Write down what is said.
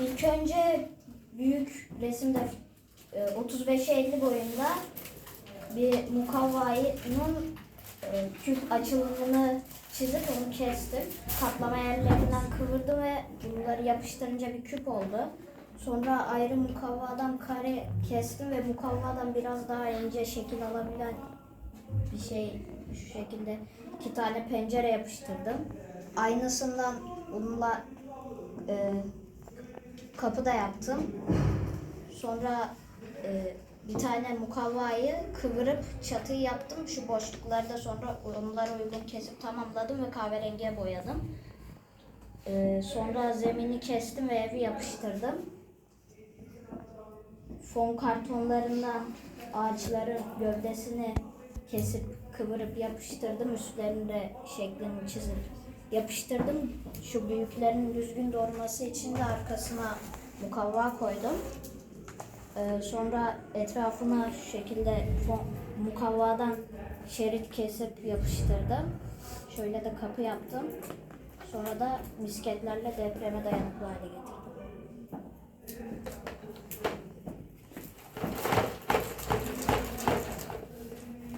İlk önce büyük resimde e, 35'e 50 boyunda bir mukavvanın e, küp açılımını çizip onu kestim. Kaplama yerlerinden kıvırdım ve bunları yapıştırınca bir küp oldu. Sonra ayrı mukavvadan kare kestim ve mukavvadan biraz daha ince şekil alabilen bir şey şu şekilde iki tane pencere yapıştırdım. Aynısından bununla e, kapı da yaptım. Sonra e, bir tane mukavvayı kıvırıp çatıyı yaptım. Şu boşlukları da sonra onlara uygun kesip tamamladım ve kahverengiye boyadım. E, sonra zemini kestim ve evi yapıştırdım. Fon kartonlarından ağaçların gövdesini kesip kıvırıp yapıştırdım. Üstlerinde şeklini çizip yapıştırdım. Şu büyüklerin düzgün doğurması için de arkasına mukavva koydum. Ee, sonra etrafına şu şekilde mukavvadan şerit kesip yapıştırdım. Şöyle de kapı yaptım. Sonra da misketlerle depreme dayanıklı hale getirdim.